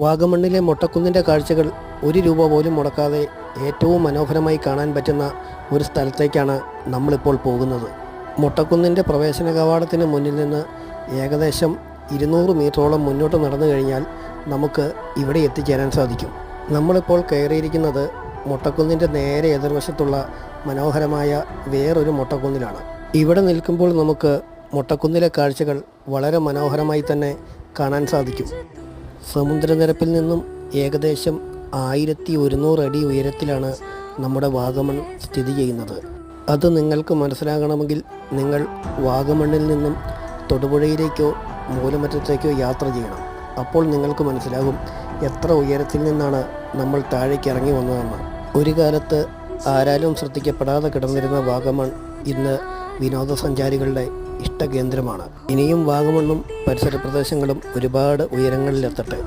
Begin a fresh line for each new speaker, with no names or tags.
വാഗമണ്ണിലെ മൊട്ടക്കുന്നിന്റെ കാഴ്ചകൾ ഒരു രൂപ പോലും മുടക്കാതെ ഏറ്റവും മനോഹരമായി കാണാൻ പറ്റുന്ന ഒരു സ്ഥലത്തേക്കാണ് നമ്മളിപ്പോൾ പോകുന്നത്. മൊട്ടക്കുന്നിന്റെ പ്രവേശന കവാടത്തിന് മുന്നിൽ നിന്ന് ഏകദേശം ഇരുന്നൂറ് മീറ്ററോളം മുന്നോട്ട് നടന്നു കഴിഞ്ഞാൽ നമുക്ക് ഇവിടെ എത്തിച്ചേരാൻ സാധിക്കും. നമ്മളിപ്പോൾ കയറിയിരിക്കുന്നത് മൊട്ടക്കുന്നിന്റെ നേരെ എതിർവശത്തുള്ള മനോഹരമായ വേറൊരു മൊട്ടക്കുന്നിലാണ്. ഇവിടെ നിൽക്കുമ്പോൾ നമുക്ക് മൊട്ടക്കുന്നിലെ കാഴ്ചകൾ വളരെ മനോഹരമായി തന്നെ കാണാൻ സാധിക്കും. സമുദ്രനിരപ്പിൽ നിന്നും ഏകദേശം ആയിരത്തി ഒരുന്നൂറ് അടി ഉയരത്തിലാണ് നമ്മുടെ വാഗമൺ സ്ഥിതി ചെയ്യുന്നത്. അത് നിങ്ങൾക്ക് മനസ്സിലാകണമെങ്കിൽ നിങ്ങൾ വാഗമണ്ണിൽ നിന്നും തൊടുപുഴയിലേക്കോ മൂലമറ്റത്തേക്കോ യാത്ര ചെയ്യണം. അപ്പോൾ നിങ്ങൾക്ക് മനസ്സിലാകും എത്ര ഉയരത്തിൽ നിന്നാണ് നമ്മൾ താഴേക്ക് ഇറങ്ങി വന്നതെന്ന്. ഒരു കാലത്ത് ആരാലും ശ്രദ്ധിക്കപ്പെടാതെ കിടന്നിരുന്ന വാഗമൺ ഇന്ന് വിനോദസഞ്ചാരികളുടെ ഇഷ്ടകേന്ദ്രമാണ്. ഇനിയും വാഗമണ്ണും പരിസര പ്രദേശങ്ങളും ഒരുപാട് ഉയരങ്ങളിലെത്തട്ടെ.